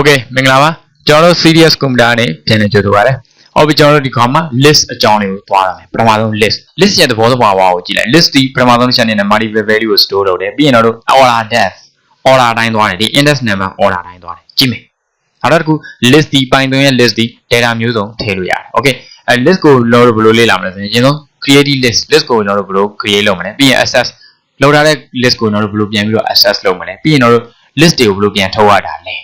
ဟုတ်ကဲ့မင်္ဂလာပါကျွန်တော်တို့ serious computer နဲ့ပြန်လည်ကြိုဆိုပါရစေ။ဟုတ်ပြီကျွန်တော်တို့ဒီခေါင်းမှာ list အကြောင်းလေးကိုသွားရမယ်။ပထမဆုံး list list ရဲ့သဘောသဘာဝကိုကြည့်လိုက် list ဒီပထမဆုံး channel နဲ့ multiple value ကို store လုပ်တယ်ပြီးရင်တော့တို့ order depth order တိုင်းသွားတယ်ဒီ index number order တိုင်းသွားတယ်ကြည့်မယ်။နောက်တစ်ခု list ဒီ Python ရဲ့ list ဒီ data မျိုးစုံထည့်လို့ရတယ်။ okay အဲ list ကိုကျွန်တော်တို့ဘယ်လိုလေ့လာမလဲဆိုရင်အရင်ဆုံး create list list ကိုကျွန်တော်တို့ဘယ်လို create လုပ်မလဲပြီးရင် access လောက်ထားတဲ့ list ကိုကျွန်တော်တို့ဘယ်လိုပြန်ပြီးတော့ access လုပ်မလဲပြီးရင်တော့ list တွေကိုဘယ်လိုပြန်ထုတ်ရတာလဲ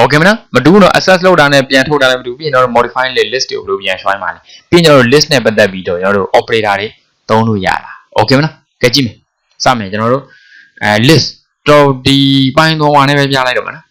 okay မလားမတူတော့ access လောက်တာနဲ့ပြန်ထုတ်တာလည်းမတူပြီးရင်တော့ modify list တွေကိုဘယ်လိုပြန် join ပါလဲပြီးရင်ကျွန်တော်တို့ list နဲ့ပတ်သက်ပြီးတော့ကျွန်တော်တို့ operator တွေသုံးလို့ရတာ okay မလားကြည့်ကြည့်မယ်စမယ်ကျွန်တော်တို့အဲ list တော့ဒီပိုင်းသွားမှာနဲ့ပဲပြလိုက်တော့မလား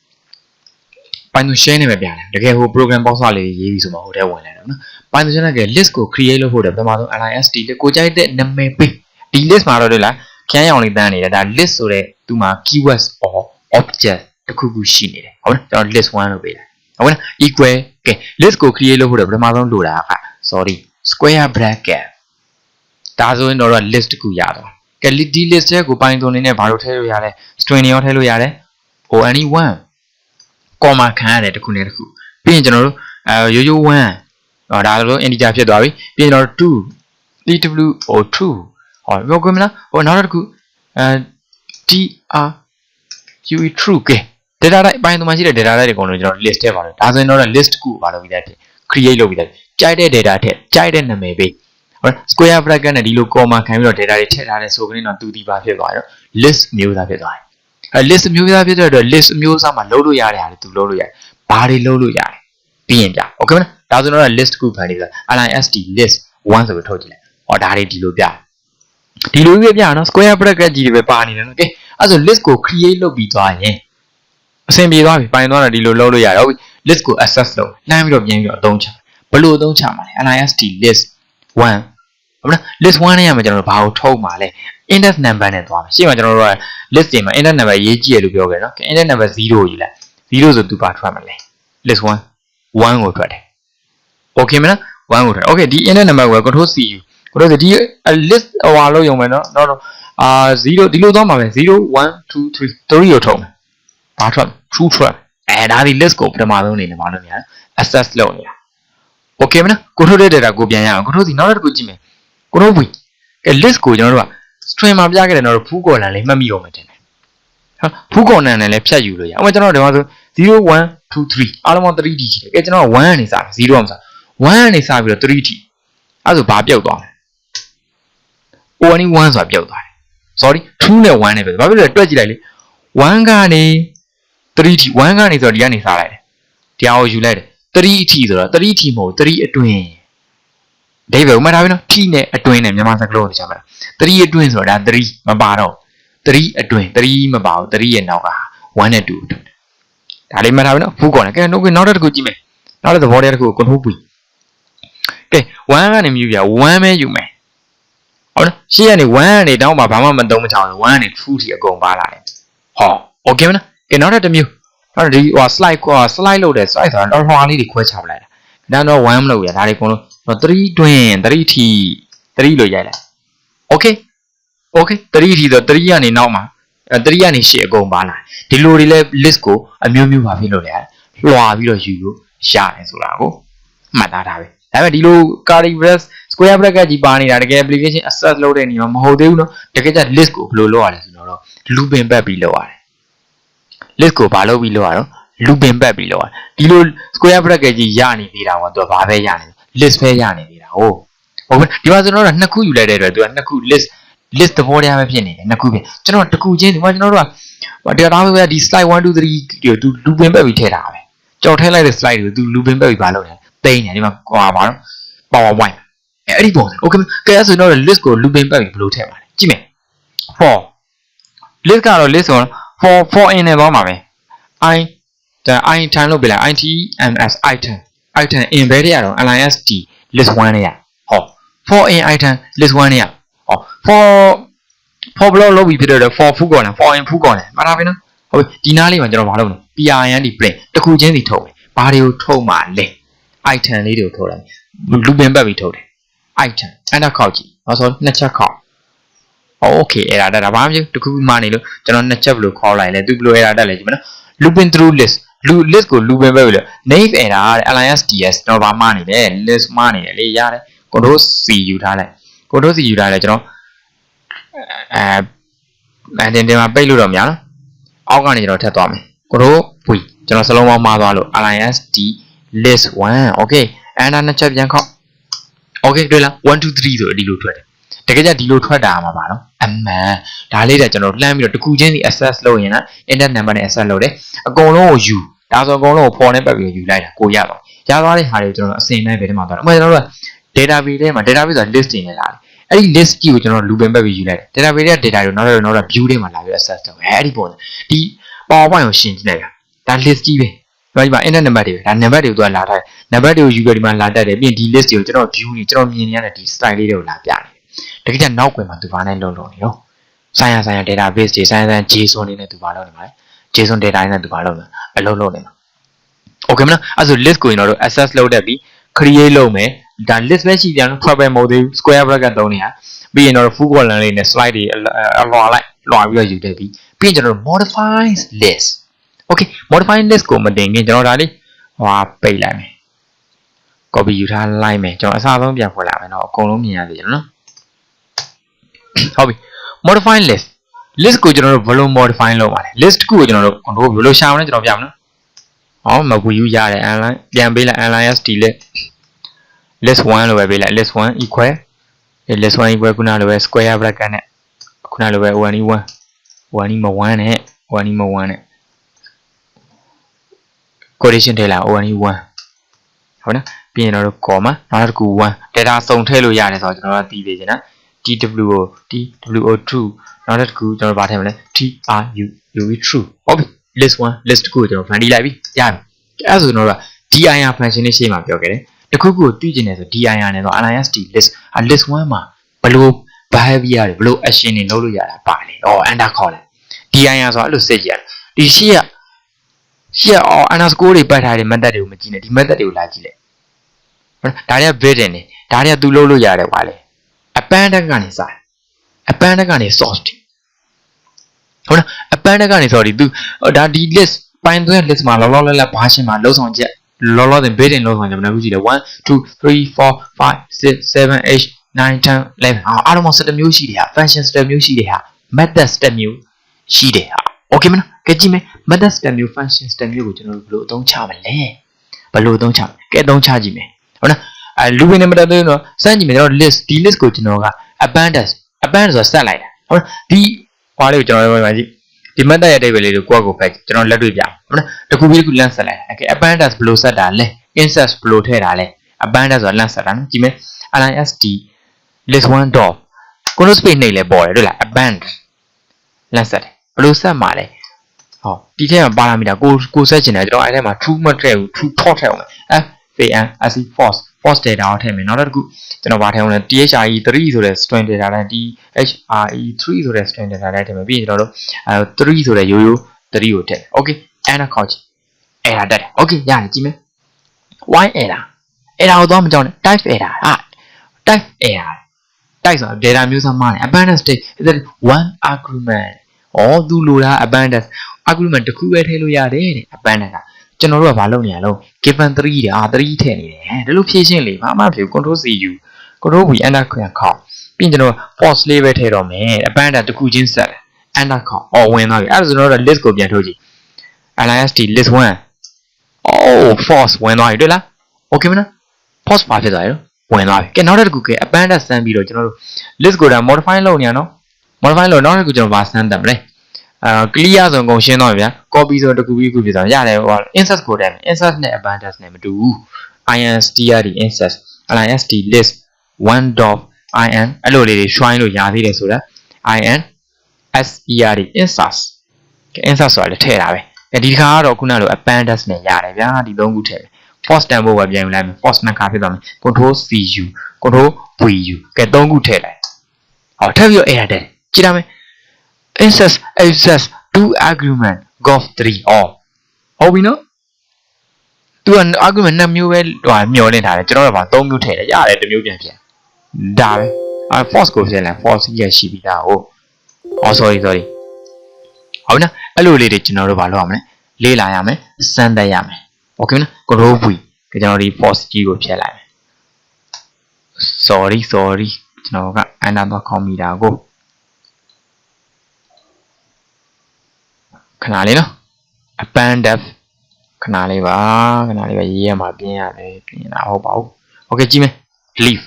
ပိုင်းသူ share နဲ့ပဲပြတယ်တကယ်ဟို program box လေးရေးပြီးဆိုမှဟိုထဲဝင်လာတော့နော်ပိုင်းသူ share နဲ့က list ကို create လုပ်ဖို့တဲ့ပထမဆုံး list လေးကိုကြိုက်တဲ့နာမည်ပေးဒီ list မှာတော့တွေ့လားခန်းရောင်လေးတန်းနေတယ်ဒါ list ဆိုတဲ့သူမှာ keywords or object တစ်ခုခုရှိနေတယ်ဟုတ်လားကျွန်တော် list 1လို့ပေးတယ်ဟုတ်လား equal ကဲ list ကို create လုပ်ဖို့တော့ပထမဆုံးလိုတာက sorry square bracket ဒါဆိုရင်တော့ list တစ်ခုရတော့ကဲဒီ list ရဲ့ကို Python နေနဲ့ဘာလို့ထည့်လို့ရလဲ string တွေရောထည့်လို့ရတယ် only1 comma ခံရတယ်တစ်ခုနဲ့တစ်ခုပြီးရင်ကျွန်တော်တို့အဲရိုးရိုး1ဟောဒါလို integer ဖြစ်သွားပြီပြီးရင်ကျွန်တော်တို့2 tw or 2ဟောပြောခွင့်မလားဟိုနောက်တစ်ခုအဲ tr UE true ကဲ data type အပိုင်းသမားရှိတဲ့ data type တွေအကုန်လုံးကျွန်တော် list ထဲပါလို့ဒါဆိုရင်တော့ list ကူပါလို့ပြီးသားဖြစ် create လုပ်ပြီးသားကြိုက်တဲ့ data ထက်ကြိုက်တဲ့နာမည်ပေးဟုတ် square bracket နဲ့ဒီလို comma ခံပြီးတော့ data တွေထည့်ထားတဲ့ဆိုကလေးတော့သူဒီပါဖြစ်သွားရော list မျိုးသားဖြစ်သွားတယ်အဲ list မျိုးသားဖြစ်တဲ့အတွက် list မျိုးစားမှာလုပ်လို့ရတဲ့ဟာတွေသူလုပ်လို့ရတယ်ဘာတွေလုပ်လို့ရတယ်ပြီးရင်ပြ okay မလားဒါဆိုတော့ list ကူဖန်နေပြီ list list 1ဆိုပြီးထုတ်ကြည့်လိုက်ဟောဒါတွေဒီလိုပြဒီလိုပြပြနော် square bracket ကြီးတွေပဲပါနေတယ်နော် okay အဲ့ဆို list ကို create လုပ်ပြီးသွားရင် အဆင်ပြေသွားပြီပိုင်သွားတာဒီလိုလုပ်လို့ရတယ်ဟုတ်ပြီ list ကို access လုပ်နှမ်းပြီးတော့ပြန်ပြီးတော့အသုံးချဘယ်လိုအသုံးချမှာလဲ list list 1ဟုတ်လား list 1နဲ့ရမှာကျွန်တော်တို့ဘာကိုထုတ်မှာလဲ index number နဲ့သွားမယ်ရှေ့မှာကျွန်တော်တို့က list တွေမှာ index number ရေးကြည့်ရလို့ပြောခဲ့နော် index number 0ကိုယူလိုက်0ဆိုသူပါထွက်မှာလဲ list 1 1ကိုထွက်တယ် okay မလား1ကိုထွက် okay ဒီ index number ကို control c ယူ control c ဒီ list ဟိုဟာလို့ရုံပဲနော်တော့အာ0ဒီလိုသွားမှာပဲ0 1 2 3 3ကိုထုတ်မယ် ဘာထွက် true ထွက်အဲဒါဒီ list ကိုပထမဆုံးအနေနဲ့မလုပ်ရ access လုပ်နေတာ okay မလားကိုထုတ်တဲ့ data ကိုပြန်ရအောင်ကိုထုတ်စီနောက်တစ်ခုကြည့်မယ်ကိုထုတ်ပြီအဲ list ကိုကျွန်တော်တို့က string မှာပြခဲ့တယ်တော့ full column လေးမှတ်မိအောင်မယ်တင်တယ်ဟာ full column နဲ့လည်းဖြတ်ယူလို့ရအောင်ကျွန်တော်တို့ဒီမှာဆို0 1 2 3အားလုံးပေါင်း 3D ရှိတယ်အဲကျွန်တော်က1ကနေစတယ်0အောင်စ1ကနေစပြီးတော့ 3D အဲ့ဆိုဘာပြုတ်သွားလဲ only 1ဆိုတာပြုတ်သွားတယ် sorry 2နဲ့1နဲ့ပဲဘာဖြစ်လဲတွက်ကြည့်လိုက်လေ1ကနေ 3t 1ကနေဆိုတော့ဒီကနေစားလိုက်တယ်တရားကိုယူလိုက်တယ် 3t ဆိုတော့ 3t မဟုတ်3အတွင်းဒိဗယ်ဥမာထားပြီနော် t နဲ့အတွင်းနဲ့မြန်မာစကားလုံးကိုကြားမှာ3အတွင်းဆိုတော့ဒါ3မပါတော့3အတွင်း3မပါဘူး3ရဲ့နောက်က1နဲ့2အတွင်းဒါလေးမှတ်ထားပြီနော်ဖူးကော်နဲ့ကဲနောက်နောက်တစ်ခုကြည့်မယ်နောက်တစ်သဘောတရားတစ်ခုကို control ပြီးကဲ1ကနေမြူပြ1ပဲယူမယ်ဟုတ်လားရှေ့ကနေ1ကနေတောင်းမှာဘာမှမသုံးမချအောင်1ကနေ true ထိအကုန်ပါလာတယ်ဟော okay မလား ကဲနောက်တစ်မျိုးနောက်ဒီဟို slide ကို slide လုပ်တယ် slide ဆိုတာတော့ဟွာလေးတွေခွဲချပလိုက်တာဒါတော့1မလုပ်ရဒါတွေအကုန်လုံး3တွင်း3 t 3လို့ရိုက်လိုက် okay okay 3 t ဆို3ကနေနောက်မှာ3ကနေရှေ့အကုန်ပါလာဒီလိုတွေလဲ list ကိုအမျိုးမျိုးပါဖြစ်လို့ရတယ်လွှာပြီးတော့ယူလို့ရတယ်ဆိုတာကိုမှတ်သားထားပဲဒါပေမဲ့ဒီလို curly brace square bracket ကြီးပါနေတာတကယ် application access လုပ်တဲ့နေရာမှာမဟုတ်သေးဘူးเนาะတကယ်ကျ list ကိုဘယ်လိုလုပ်ရလဲဆိုတော့ looping back ပြီးလုပ်ရတယ် list ကိုဘာလုပ်ပြီးလုပ်ရတော့ looping back ပြီးလုပ်ရဒီလို square bracket ကြီးရနေသေးတာကသူကဘာပဲရနေ list ပဲရနေသေးတာဟုတ်ဟုတ်ပြီဒီမှာကျွန်တော်တို့ကနှစ်ခုယူလိုက်တဲ့အတွက်သူကနှစ်ခု list list သဘောတရားပဲဖြစ်နေတယ်နှစ်ခုပဲကျွန်တော်တစ်ခုချင်းဒီမှာကျွန်တော်တို့ကတရားသားပဲဒီ slide 1 2 3ဒီသူ looping back ပြီးထည့်တာပဲကြော်ထည့်လိုက်တဲ့ slide ကိုသူ looping back ပြီးဘာလုပ်လဲတိန်းတယ်ဒီမှာဟွာပါတော့ powerpoint အဲ့ဒီပုံစံ okay ကဲဆိုတော့ list ကို looping back ပြီးဘယ်လိုထည့်မှာလဲကြည့်မယ် for list ကတော့ list ဆိုတော့ for for in နဲ့သွားမှာပဲ i ဒါ i time လို့ပြလိုက် itms item item in ဘယ်တဲ့ရတော့ list list 1နဲ့ရဟော for in item list 1နဲ့ရဟော for for block လုပ်ပြီးဖြစ်တော့ for full column for in full column မှားတာပဲနော်ဟုတ်ပြီဒီနားလေးမှာကျွန်တော်မလုပ်ဘူး prn ဒီ print တစ်ခုချင်းစီထုတ်မယ်ဘာတွေကိုထုတ်မှာလဲ item လေးတွေကိုထုတ်တယ်လူပင်ပတ်ပြီးထုတ်တယ် item အဲ့ဒါခောက်ကြည့်နောက်ဆုံးနှစ်ချက်ခောက် okay အဲ့ဒါဒါဘာမှမဖြစ်တခုခုမှနေလို့ကျွန်တော်နှစ်ချက်ဘယ်လိုခေါ်လိုက်လဲသူဘယ်လိုအဲ့ဒါတက်လဲကြည့်မနော် looping through list လူ list ကိုလူပင်ပဲပြီလေ name error တဲ့ LISDS တော့ဗာမနေတယ် list မနေတယ်လေရတယ် control C ယူထားလိုက် control C ယူထားလိုက်ကျွန်တော်အဲအတင်တင်မှာပိတ်လို့တော့မရနော်အောက်ကနေကျွန်တော်ထပ်သွားမယ် control V ကျွန်တော်စလုံးပေါင်းမှားသွားလို့ LISD list 1 okay အဲ့ဒါနှစ်ချက်ပြန်ခေါက် okay တွေ့လား1 2 3ဆိုဒီလိုထွက်တယ် တကယ်ကြဒီလိုထွက်တာမှာပါနော်အမှန်ဒါလေးတဲ့ကျွန်တော်လှမ်းပြီးတော့တစ်ခုချင်းစီ access လုပ်ရင်လား internet number နဲ့ access လုပ်တယ်အကုန်လုံးကိုယူဒါဆိုအကုန်လုံးကိုဖော်နဲ့ပတ်ပြီးယူလိုက်တာကိုရတော့ရသွားတဲ့ဟာတွေကျွန်တော်အစင်တိုင်းပဲဒီမှာသွားတယ်အမှန်ကျွန်တော်တို့က database ထဲမှာ database ဆိုတာ list တွေနဲ့လာတယ်အဲ့ဒီ list ကြီးကိုကျွန်တော်လူပင်ပတ်ပြီးယူလိုက်တယ် database ရဲ့ data တွေနောက်တော့နောက်တော့ view တွေမှာလာပြီး access လုပ်တယ်အဲ့ဒီပုံစံဒီ powerpoint ကိုရှင်းကြည့်လိုက်တာဒါ list ကြီးပဲဒီမှာ internet number တွေပဲဒါ number တွေကိုသူကလာထားတယ် number တွေကိုယူပြီးဒီမှာလာတက်တယ်ပြီးရင်ဒီ list တွေကိုကျွန်တော် view နေကျွန်တော်မြင်နေရတဲ့ဒီ style လေးတွေကိုလာပြတယ် တကယ်ကြနောက်ကွယ်မှာသူဘာနဲ့လုံးလုံးနေရောဆိုင်ရာဆိုင်ရာ database တွေဆိုင်ရာဆိုင်ရာ JSON တွေနဲ့သူဘာလုပ်နေမှာလဲ JSON data တွေနဲ့သူဘာလုပ်လဲအလုံးလုံးနေမှာ okay မလားအဲ့ဆို list ကိုကျွန်တော်တို့ access လုပ်တတ်ပြီး create လုပ်မယ်ဒါ list ပဲရှိပြန်လို့ travel mode တွေ square bracket သုံးနေရပြီးရင်တော့ full column လေးနဲ့ slide တွေအလွှာလိုက်လွှာပြီးတော့ယူတတ်ပြီးပြီးရင်ကျွန်တော်တို့ modify list okay modify list ကိုမတင်ခင်ကျွန်တော်ဒါလေးဟွာပိတ်လိုက်မယ် copy ယူထားလိုက်မယ်ကျွန်တော်အစားဆုံးပြန်ဖွင့်လာမယ်တော့အကုန်လုံးမြင်ရသေးတယ်နော် ဟုတ်ပြီ modify list list ကိုကျွန်တော်တို့ဘယ်လို modify လုပ်ပါလဲ list တစ်ခုကိုကျွန်တော်တို့ control ဘယ်လိုရှာမလဲကျွန်တော်ပြမနော်ဟောမကူယူရတယ် align ပြန်ပေးလိုက် align-st list list 1လို့ပဲပေးလိုက် list 1 equal list 1 equal ခုနလိုပဲ square bracket နဲ့ခုနလိုပဲ one e 1 one e မ1နဲ့ one e မ1နဲ့ quotation ထည့်လိုက် one e 1ဟုတ်နော်ပြီးရင်တော့ comma နောက်တစ်ခု1 data စုံထည့်လို့ရတယ်ဆိုတော့ကျွန်တော်တို့သိသေးချင်တာ TWO TWO2 နောက်တစ်ခုကျွန်တော်ဗာထည့်မလဲ TRU UV true ဟုတ်ပြီ list 1 list 2ကိုကျွန်တော် find လိုက်ပြီရပြီအဲ့ဒါဆိုကျွန်တော်တို့က dir function လေးရှေ့မှာပြောခဲ့တယ်တခုခုကိုသိကျင်တယ်ဆို dir နဲ့ဆို list list အ list 1မှာဘလို့ behavior တွေဘလို့ action တွေလုပ်လို့ရတာပါလေဩ enter ခေါ်လိုက် dir ဆိုအဲ့လိုစစ်ကြရတယ်ဒီရှေ့ကရှေ့အော် underscore တွေပတ်ထားတဲ့ method တွေကိုမကြည့်နဲ့ဒီ method တွေကိုလာကြည့်လိုက်ဒါတွေက built-in နေဒါတွေကသူလုပ်လို့ရတယ်ကွာလေ append ကနေစ append ကနေ source တိဟုတ်လား append ကနေ sorry သူဒါဒီ list ပိုင်းသွင်း list မှာလောလောလတ်လတ်ဘာရှင်းမှာလုံးဆောင်ချက်လောလောဆယ် built-in လုံးဆောင်ချက်ဘယ်နှခုရှိလဲ1 2 3 4 5 6 7 8 9 10 11အားလုံးပေါင်း17မျိုးရှိတယ်ဟာ function step မျိုးရှိတယ်ဟာ method step မျိုးရှိတယ်ဟာ okay မလားကဲကြည့်မယ် method step မျိုး function step မျိုးကိုကျွန်တော်တို့ဘယ်လိုအသုံးချမလဲဘယ်လိုအသုံးချမလဲကဲအသုံးချကြည့်မယ်ဟုတ်လား အဲလူဝင်နေမတတ်သေးတော့စမ်းကြည့်မယ်ကျွန်တော် list ဒီ list ကိုကျွန်တော်က abundance abundance ဆိုတာဆက်လိုက်တာဟုတ်လားဒီဟွာလေးကိုကျွန်တော်ပြောပြကြည့်ဒီ method ရဲ့အဓိပ္ပာယ်လေးကိုကိုယ့်ကိုဖက်ကျွန်တော်လက်တွေ့ပြဟုတ်လားတခုပြီးတခုလမ်းဆက်လိုက်โอเค abundance ဘယ်လိုဆက်တာလဲ insert ဘယ်လိုထည့်တာလဲ abundance ဆိုတာလမ်းဆက်တာနော်ကြည့်မယ် list list 1 dot ကိုလို space နှိပ်လဲပေါ်တယ်တွေ့လား abundance လမ်းဆက်တယ်ဘယ်လိုဆက်မှာလဲဟောဒီထဲမှာပါရာမီတာကိုကိုဆက်ချင်တယ်ကျွန်တော်အဲ့ထဲမှာ true မထည့်ဘူး true false ထည့်အောင် f fan ac false false data ကိုထည့်မယ်နောက်တစ်ခုကျွန်တော်ဗာထည့်အောင်လဲ thre 3 ဆိုတဲ့ string data တိုင်း thre3 ဆိုတဲ့ string data တိုင်းထည့်မယ်ပြီးရင်ကျွန်တော်တို့အဲ3ဆိုတဲ့ရိုးရိုး3ကိုထည့် okay and couch error တက်တယ် okay ရတယ်ကြည့်မယ် why error error ကိုတော့မကြောက်နဲ့ type error ဟာ type error type ဆိုတာ data မျိုးစားမှားတယ် abundance state is that one argument ဩသူလိုတာ abundance argument တစ်ခုပဲထည့်လို့ရတယ်တဲ့ abundance ကကျွန်တော်တို့ကဘာလုပ်နေရလဲ given 3တဲ့အာ3ထည့်နေတယ်ဒါလို့ဖြည့်ရှင်းလေဘာမှမဖြစ် control c u control v enter ခွင့်ခေါက်ပြီးရင်ကျွန်တော် false လေးပဲထည့်တော့မယ် abundance တစ်ခုချင်းဆက်တယ် enter ခေါက်အော်ဝင်သွားပြီအဲ့ဒါဆိုတော့ list ကိုပြန်ထုတ်ကြည့် list list 1 oh false ဝင်သွားပြီတွေ့လား okay မလား false ဘာဖြစ်သွားလဲဝင်သွားပြီကဲနောက်တစ်ခုကဲ abundance ဆန်းပြီးတော့ကျွန်တော်တို့ list ကိုဒါ modify လုပ်နေရနော် modify လို့နောက်တစ်ခုကျွန်တော်ဗာဆန်းတယ်မလဲ အာ clear ဆိုအကုန်ရှင်းသွားပြီဗျာ copy ဆိုတစ်ခုပြီးခုဖြစ်သွားရတယ်ဟို insert ကိုတည်း insert နဲ့ abundance နဲ့မတူဘူး inst ရဒီ insert list list 1 dot in အဲ့လိုလေးတွေ shrine လို့ရသေးတယ်ဆိုတာ in ser insert ကဲ insert ဆိုတာလည်းထည့်တာပဲဒီတစ်ခါကတော့ခုနလို abundance နဲ့ရတယ်ဗျာဒီသုံးခုထည့် force တန်ဖို့ပဲပြန်ယူလိုက်မယ် force နှစ်ခါဖြစ်သွားမယ် control cu control vu ကဲသုံးခုထည့်လိုက်ဟောထပ်ပြီးတော့ error တက်ကြည့်ရမယ် incest access to argument golf 3 all ဟုတ်ပြီနော်သူက argument နှစ်မျိုးပဲဟိုမျောလင့်ထားတယ်ကျွန်တော်တို့ကသုံးမျိုးထည့်တယ်ရတယ်တစ်မျိုးပြန်ပြန်ဒါပဲအဲ force ကိုပြန်လဲ force ရရှိပြီးသားဟုတ် oh sorry sorry ဟုတ်နော်အဲ့လိုလေးတွေကျွန်တော်တို့ဘာလုပ်ရမလဲ လေ့လာရမယ်စမ်းသပ်ရမယ်โอเคမလား control v ကကျွန်တော်ဒီ force ကြီးကိုဖြည့်လိုက်မယ် sorry sorry ကျွန်တော်က enter သွားခေါင်းမိတာကို ခဏလေးနော် appendef ခဏလေးပါခဏလေးပဲရေးရမှာပြင်ရတယ်ပြင်တာဟုတ်ပါဘူး okay ကြည့်မယ် leaf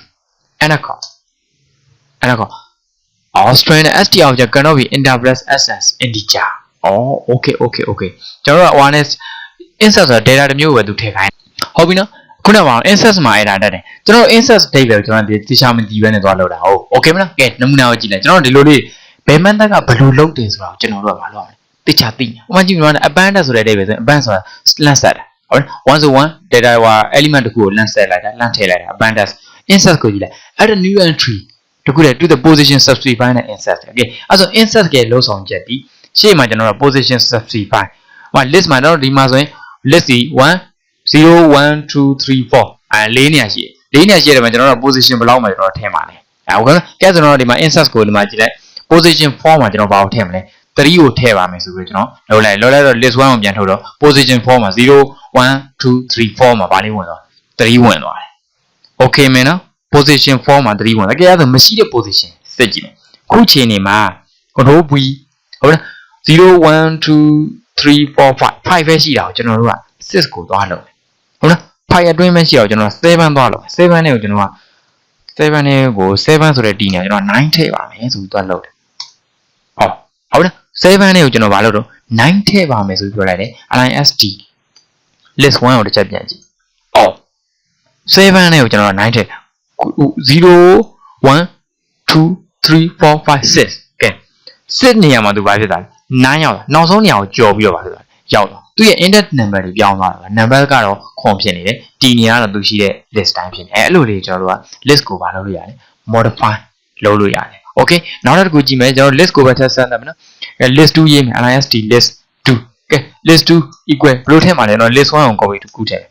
anaconda anaconda Australian ST object cannot be interpreted as an integer အော် okay okay okay ကျွန်တော်က awareness insert ဆိုတာ data တစ်မျိုးပဲသူထည့်ခိုင်းဟုတ်ပြီနော်ခုနကမှာ insert မှာ error တက်တယ်ကျွန်တော် insert date ပဲကျွန်တော်ဒီတိကျမကြည့်ဘဲနဲ့သွားလောက်တာဟုတ် okay မလားကဲနမူနာကိုကြည့်လိုက်ကျွန်တော်ဒီလိုလေးဘယ်မှန်သက်ကဘယ်လိုလုပ်တယ်ဆိုတာကိုကျွန်တော်တို့ကမလုပ်အောင် တခြားသိညာဥပမာကြည့်လို့ abandon ဆိုတဲ့ဒိတ်ပဲဆိုရင် abandon ဆိုတာ lens set တာဟုတ်လား1 to 1 data ဟို element တစ်ခုကို lens set လိုက်တာ lens ထည့်လိုက်တာ abandon insert ကိုကြည့်လိုက် add a new entry တခုတည်း to the position specify နဲ့ insert okay အဲ့ဆို insert ကလုံးဆောင်ချက်ဒီရှေ့မှာကျွန်တော်တို့ position specify ဟို list မှာတော့ဒီမှာဆိုရင် list 1 0 1 2 3 4အဲ၄နေရာရှိတယ်၄နေရာရှိတယ်မှာကျွန်တော်တို့ position ဘယ်လောက်မှာကျွန်တော်ထည့်မှာလဲအဲဟုတ်ကဲ့ကဲဆိုတော့ဒီမှာ insert ကိုဒီမှာကြည့်လိုက် position 4မှာကျွန်တော်ဘာကိုထည့်မလဲ 3ကိုထည့်ပါမယ်ဆိုပြီးကျွန်တော်လောက်လိုက်လောက်လိုက်တော့ list 1ကိုပြန်ထုတ်တော့ position 4မှာ0 1 2 3 4မှာဗာလေးဝင်သွား3ဝင်သွားတယ် okay မင်းနော် position 4မှာ3ဝင်တယ်ကြည့်ရဆိုမရှိတဲ့ position စစ်ကြည့်တယ်ခုချိန်နေမှာ control v ဟုတ်လား0 1 2 3 4 5 5ပဲရှိတာကိုကျွန်တော်တို့က6ကိုသွားလုပ်တယ်ဟုတ်လား5အတွင်းပဲရှိတော့ကျွန်တော်7သွားလုပ်7နဲ့ကိုကျွန်တော်က7နဲ့ကို7ဆိုတဲ့ d နဲ့ကျွန်တော်9ထည့်ပါမယ်ဆိုပြီးသွားလုပ်တယ်ဟောဟုတ်လား 7နဲ့ကိုကျွန်တော်မလုပ်တော့9ထည့်ပါမယ်ဆိုပြီးပြောလိုက်တယ် list list 1ကိုတစ်ချက်ပြန်ကြည့်အော်7နဲ့ကိုကျွန်တော်9ထည့်0 1 2 3 4 5 6ကဲ6နေရာမှာသူဘာဖြစ်တာလဲ9ရောက်တာနောက်ဆုံးနေရာကိုကြော်ပြီးတော့ပါဆိုတာရောက်တော့သူရဲ့ index number တွေပြောင်းသွားတာ number ကတော့ခွန်ဖြစ်နေတယ်တီနေကတော့သူရှိတဲ့ list တိုင်းဖြစ်နေအဲအဲ့လိုလေးကျွန်တော်တို့က list ကိုပါလုပ်လို့ရတယ် modify လုပ်လို့ရတယ် okay နောက်တစ်ခုကြည့်မယ်ကျွန်တော် list ကိုပဲထပ်ဆန်းတယ်မနော် အဲ list 2ရေးမယ် list list 2ကဲ list 2 equal ဘယ်လိုထည့်မှာလဲတော့ list 1ကို copy တစ်ခုထည့်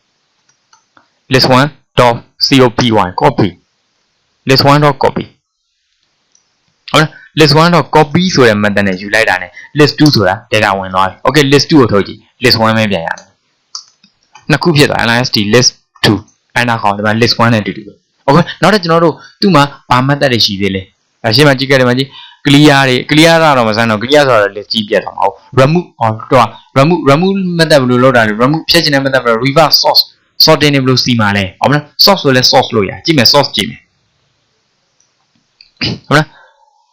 list 1 dot copy copy list 1 dot copy ဟုတ်လား list 1 dot copy ဆိုတဲ့ method နဲ့ယူလိုက်တာ ਨੇ list 2ဆိုတာ data ဝင်သွားပြီ okay list 2ကိုထုတ်ကြည့် list 1ပဲပြန်ရတယ်နှစ်ခုဖြစ်သွား list list 2အဲ့ဒါကောင်ဒီမှာ list 1နဲ့တူတူပဲ okay နောက်တော့ကျွန်တော်တို့သူ့မှာဘာ method တွေရှိသေးလဲအရှင်းမကြည့်ကြတယ်မကြည့် clear တွေ clear တော့မစမ်းတော့ clear ဆိုတော့ list ကြီးပြတ်သွားမှာဟုတ် remove ဟောတော့ remove remove method ဘယ်လိုလုပ်တာလဲ remove ဖြတ်ချင်တဲ့ method ဘယ်လို reverse source sorting တွေဘယ်လိုစီမှာလဲဟုတ်မလား source ဆိုလဲ source လို့ရကြည့်မယ် source ကြည့်မယ်ဟုတ်လား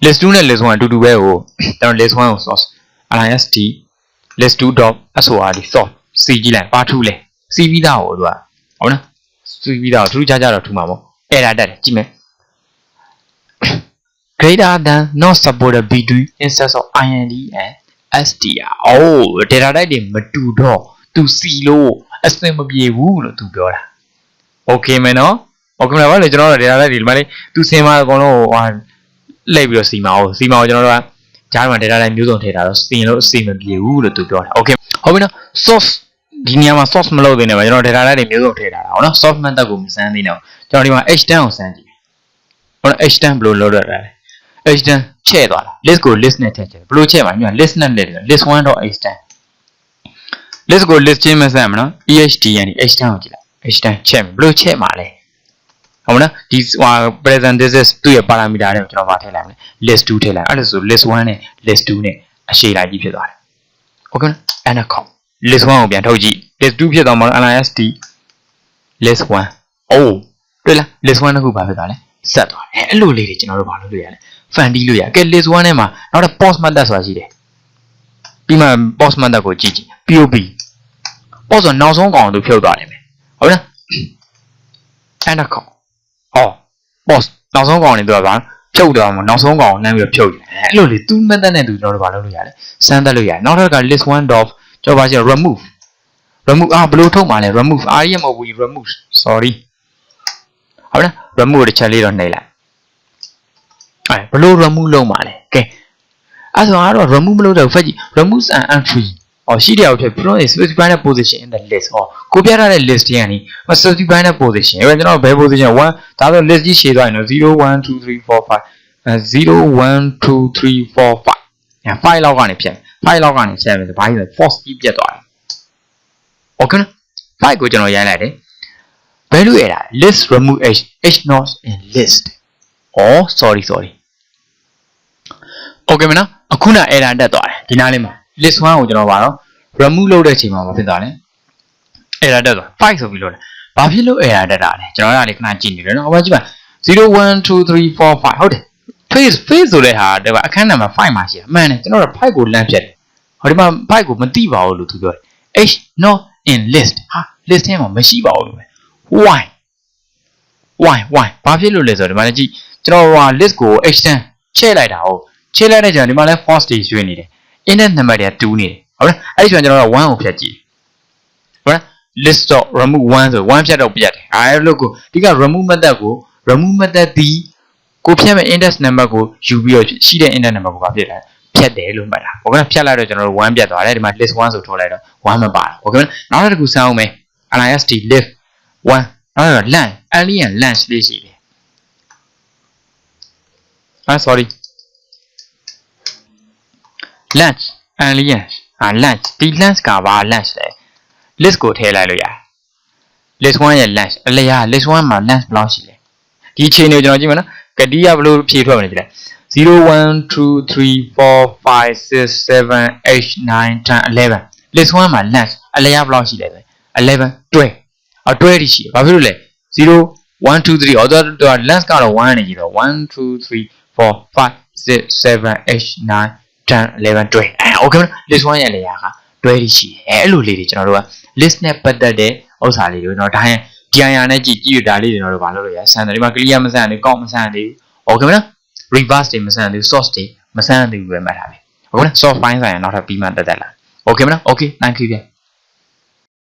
list 2နဲ့ list 1အတူတူပဲကိုကျွန်တော် list 1ကို source list list 2 dot sord source c ကြည့်လိုက်ပါထူးလဲ c ပြီးသားကိုသူကဟုတ်နော် c ပြီးသားကိုထူးခြားခြားတော့ထူမှာပေါ့အဲ့ဒါတက်တယ်ကြည့်မယ် greater than not supported between instance of ind and str အိုး data type တွေမတူတော့သူ c လို့အစင်မပြေဘူးလို့သူပြောတာ okay မယ်နော် okay မလားဘာလဲကျွန်တော်တို့ data type တွေဒီမှာလေသူစင်မှာအကုန်လုံးဟိုလှည့်ပြီးတော့စီမာကိုစီမာကိုကျွန်တော်တို့ကဂျားမှာ data တိုင်းမျိုးစုံထည့်တာတော့စီရင်လို့အစီမပြေဘူးလို့သူပြောတာ okay ဟုတ်ပြီနော် source ဒီနေရာမှာ source မလုပ်သေးနဲ့ပါကျွန်တော် data တိုင်းမျိုးစုံထည့်ထားတာဟုတ်နော် source method ကိုမစမ်းသေးနဲ့ကျွန်တော်ဒီမှာ h10 ကိုစမ်းကြည့်ဟုတ်နော် h10 ဘယ်လိုလုပ်ရတာလဲ h10 ချဲ့သွားတာ list ကို list နဲ့ထည့်ချင်ဘယ်လိုချဲ့မှာည list နဲ့လက်တယ် list 1.h10 list ကို list ချင်းမစမ်းမနော် eht yani h10 ကိုကြည့်လိုက် h10 ချဲ့ဘယ်လိုချဲ့မှာလဲဟုတ်မလားဒီဟို present this is သူ့ရဲ့ parameter တွေကိုကျွန်တော်ဗာထည့်လိုက်မယ် list 2ထည့်လိုက်အဲ့ဒါဆို list 1နဲ့ list 2နဲ့အရှေ့လိုက်ကြီးဖြစ်သွားတယ် okay နော် anaconda list 1ကိုပြန်ထုတ်ကြည့် list 2ဖြစ်သွားမှာ list list 1အိုးတွေ့လား list 1တစ်ခုဘာဖြစ်သွားလဲဆက်သွားတယ်အဲ့လိုလေးတွေကျွန်တော်တို့ဘာလုပ်လို့ရလဲ fan တီးလို့ရကဲ list 1ထဲမှာနောက်တော့ post method ဆိုတာရှိတယ်ပြီးမှ post method ကိုကြည့်ကြည့် pop post ဆိုနောက်ဆုံးကောင်သူဖြုတ်သွားတယ်မယ်ဟုတ်လား anaconda ဟော boss နောက်ဆုံးကောင်နေသူကဗျာဖြုတ်တော့မှာနောက်ဆုံးကောင်လမ်းပြီးတော့ဖြုတ်တယ်အဲ့လိုလေသူ့ method နဲ့သူကျွန်တော်တို့ဘာလုပ်လို့ရလဲစမ်းသပ်လို့ရတယ်နောက်တစ်ခါ list 1 dot ကျော်ပါရှိ remove remove အာဘယ်လိုထုတ်မှာလဲ remove rem မဟုတ်ဘူး remove sorry ဟုတ်လား remove တစ်ချက်လေးတော့နှိပ်လိုက် အဲဘယ်လို remove လုပ်မှာလဲကဲအဲ့ဆိုတော့ remove မလုပ်တော့ဖက်ကြည့် remove an entry ဟောရှိတယ်အောင်ဖြစ်ပြီးတော့ specify the position in the list ဟောကိုပြထားတဲ့ list တွေကနေ specify the position အဲ့ကျွန်တော်ဘယ် position 1ဒါဆို list ကြီးရှည်သွားရင်တော့0 1 2 3 4 5အဲ0 1 2 3 4 5အဲ5လောက်ကနေဖြတ်5လောက်ကနေဖြတ်မယ်ဆိုဘာကြီးလဲ force ကြီးပြတ်သွားတယ် okay နော် file ကိုကျွန်တော်ရိုင်းလိုက်တယ် value ရတာ list remove h h not in list oh sorry sorry okay မနော်အခုန error တက်သွားတယ်ဒီနားလေးမှာ list 1ကိုကျွန်တော်ပါတော့ remove လုပ်တဲ့အချိန်မှာဘာဖြစ်သွားလဲ error တက်သွား file ဆိုပြီးလို့တယ်ဘာဖြစ်လို့ error တက်တာလဲကျွန်တော်ကလည်းခဏကြည့်နေတယ်နော်ဟောကြည့်ပါ0 1 2 3 4 5ဟုတ်တယ် face face ဆိုတဲ့ဟာတဲ့အခန်းနံပါတ်5မှာရှိတာမှန်တယ်ကျွန်တော်တို့5ကိုလမ်းဖြတ်တယ်ဟောဒီမှာ5ကိုမသိပါဘူးလို့သူပြောတယ် h not in list ဟာ list ထဲမှာမရှိပါဘူးလို့ပဲ why why why ဘာဖြစ်လို့လဲဆိုတော့ဒီမှာလည်းကြည့်ကျွန်တော်ဟို list ကို h10 ချဲ့လိုက်တာဟုတ် ချဲ့လိုက်တဲ့ကြောင့်ဒီမှာလည်း false တွေရွှေ့နေတယ် index number တွေကတူးနေတယ်ဟုတ်လားအဲ့ဒီချိန်ကျွန်တော်က1ကိုဖြတ်ကြည့်ဟုတ်လား list dot remove 1ဆို1ဖြတ်တော့ပြတ်တယ်အဲလို့ကိုဒီက remove method ကို remove method ဒီကိုဖြတ်မဲ့ index number ကိုယူပြီးတော့ရှိတဲ့ index number ကိုဘာဖြစ်လဲဖြတ်တယ်လို့မှတ်တာဟုတ်ကဲ့ဖြတ်လိုက်တော့ကျွန်တော်တို့1ပြတ်သွားတယ်ဒီမှာ list 1ဆိုထုတ်လိုက်တော့1မပါဘူးဟုတ်ကဲ့နောက်တစ်ခုစမ်းအောင်မယ် list list 1နောက်တော့ lan alien lunch လေးရှိတယ်အာ sorry lunch alien အာ lunch ဒီ lunch ကဘာ lunch လဲ list ကိုထည့်လိုက်လို့ရတယ် list 1ရဲ့ lunch အလျာ list 1မှာ lunch ဘယ်လောက်ရှိလဲဒီအချိန်ကိုကျွန်တော်ကြည့်မယ်နော်ကတိရဘလို့ဖြည့်ထွက်မလဲကြည့်လိုက်0 1 2 3 4 5 6 7 8 9 10 11 list 1မှာ lunch အလျာဘယ်လောက်ရှိလဲဆို11တွဲအတွဲတိရှိတယ်ဘာဖြစ်လို့လဲ0 1 2 3အော်တော့ lunch ကတော့1နေကြတော့1 2 3 4 5 6 7 8 9 10 11တွဲအဲ okay မလား list 1ရဲ့အလျာကတွဲတိရှိတယ်အဲအဲ့လိုလေးတွေကျွန်တော်တို့က list နဲ့ပတ်သက်တဲ့ဥစ္စာလေးတွေတော့ဒါရင် DIR နဲ့ကြည့်ကြည့်ရတာလေးတွေတော့ဘာလို့လို့ရဆန်တယ်ဒီမှာ clear မဆန်ဘူးကောက်မဆန်သေးဘူး okay မလား reverse တွေမဆန်သေးဘူး source တွေမဆန်သေးဘူးပဲမှတ်ထားပြီဟုတ်ကဲ့ source file ဆိုင်ရနောက်ထပ်ပြီးမှတက်တက်လာ okay မလား okay thank you ပြန်